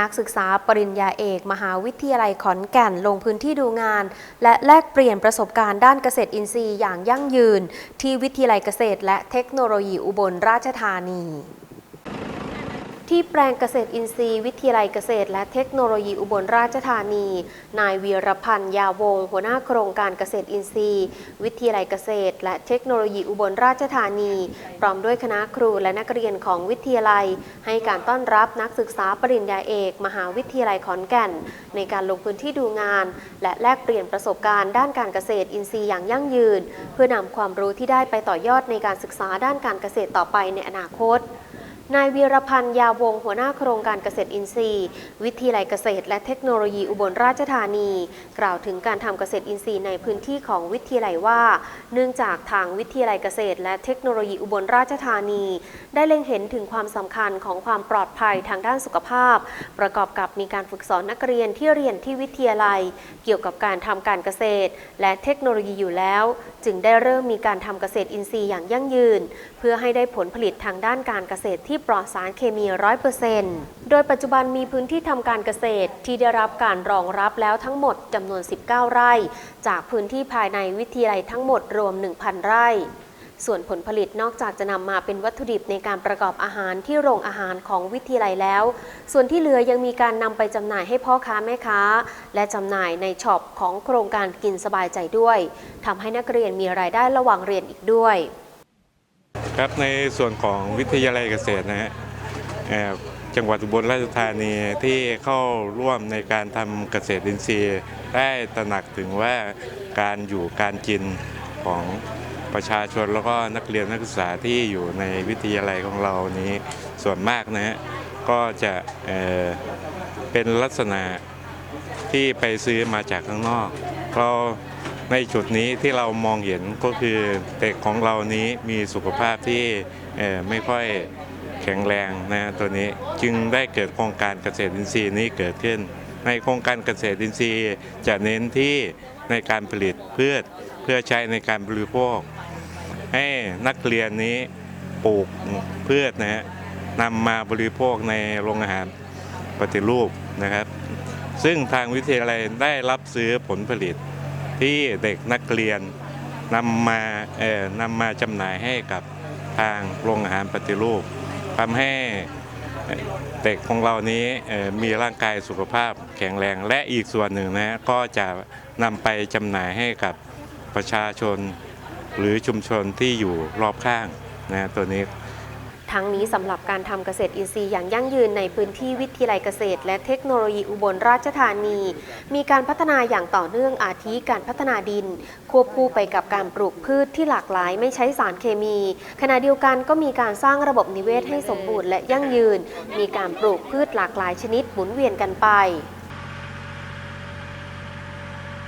นักศึกษาปริญญาเอก มหาวิทยาลัยขอนแก่นลงพื้นที่ดูงาน และแลกเปลี่ยนประสบการณ์ด้านเกษตรอินทรีย์อย่างยั่งยืน ที่วิทยาลัยเกษตร และเทคโนโลยีอุบลราชธานี ที่แปลงเกษตรอินทรีย์ วิทยาลัยเกษตร และเทคโนโลยีอุบลราชธานี นายวีรพันธ์ยาวง หัวหน้าโครงการเกษตรอินทรีย์ วิทยาลัยเกษตร และเทคโนโลยีอุบลราชธานี พร้อมด้วยคณะครูและนักเรียนของวิทยาลัย ให้การต้อนรับนักศึกษาปริญญาเอก มหาวิทยาลัยขอนแก่น ในการลงพื้นที่ดูงาน และแลกเปลี่ยนประสบการณ์ด้านการเกษตรอินทรีย์อย่างยั่งยืน เพื่อนำความรู้ที่ได้ไปต่อยอดในการศึกษาด้านการเกษตรต่อไปในอนาคต นายวีรพันธ์ยาวงหัวหน้าโครงการเกษตรอินทรีย์ วิทยาลัยเกษตร และเทคโนโลยีอุบลราชธานี กล่าวถึงการทำเกษตรอินทรีย์ในพื้นที่ของวิทยาลัยว่า เนื่องจากทางวิทยาลัยเกษตร และเทคโนโลยีอุบลราชธานี ได้เล็งเห็นถึงความสำคัญของความปลอดภัยทางด้านสุขภาพ ประกอบกับมีการฝึกสอนนักเรียนที่เรียนที่วิทยาลัย เกี่ยวกับการทำการเกษตร และเทคโนโลยีอยู่แล้ว จึงได้เริ่มมีการทำเกษตรอินทรีย์อย่างยั่งยืน เพื่อให้ได้ผลผลิตทางด้านการเกษตรที่ปลอดสารเคมี 100%โดยปัจจุบันมีพื้นที่ทำการเกษตรที่ได้รับการรองรับแล้วทั้งหมดจำนวน 19 ไร่ จากพื้นที่ภายในวิทยาลัยทั้งหมดรวม 1,000 ไร่ ส่วนผลผลิตนอกจากจะนำมาเป็นวัตถุดิบในการประกอบอาหารที่โรงอาหารของวิทยาลัยแล้ว ส่วนที่เหลือยังมีการนำไปจำหน่ายให้พ่อค้าแม่ค้า และจำหน่ายในช็อปของโครงการกินสบายใจด้วยทำให้นักเรียนมีรายได้ระหว่างเรียนอีกด้วย ครับในส่วนของวิทยาลัยเกษตรนะฮะจังหวัดอุบลราชธานีที่เข้าร่วมในการทำเกษตรอินทรีย์ ได้ตระหนักถึงว่าการอยู่การกินของ ประชาชนแล้วก็นักเรียนนักศึกษาที่อยู่ในวิทยาลัยของเรานี้ส่วนมากนะฮะก็จะเเป็นลักษณะที่ไปซื้อมาจากข้างนอกเราในจุดนี้ที่เรามองเห็นก็คือเด็กของเรานี้มีสุขภาพที่ไม่ค่อยแข็งแรงนะตัวนี้จึงได้เกิดโครงการเกษตรอินทรีย์นี้เกิดขึ้น ในโครงการเกษตรอินทรีย์จะเน้นที่ในการผลิตพืชเพื่อใช้ในการบริโภค ให้นักเรียนนี้ปลูกพืชนะฮะนำมาบริโภคในโรงอาหารปฏิรูปนะครับ ซึ่งทางวิทยาลัยได้รับซื้อผลผลิตที่เด็กนักเรียนนำมาเอ่อนำมาจำหน่ายให้กับทางโรงอาหารปฏิรูปทำให้เด็กของเรานี้มีร่างกายสุขภาพแข็งแรงและอีกส่วนหนึ่งนะก็จะนำไปจำหน่ายให้กับประชาชน หรือชุมชนที่อยู่รอบข้างนะตัวนี้ทั้งนี้สำหรับการทำเกษตรอินทรีย์อย่างยั่งยืนในพื้นที่วิทยาลัยเกษตร และเทคโนโลยีอุบลราชธานี มีการพัฒนาอย่างต่อเนื่องอาทิการพัฒนาดิน ควบคู่ไปกับการปลูกพืชที่หลากหลายไม่ใช้สารเคมี ขณะเดียวกันก็มีการสร้างระบบนิเวศให้สมบูรณ์และยั่งยืน มีการปลูกพืชหลากหลายชนิดหมุนเวียนกันไป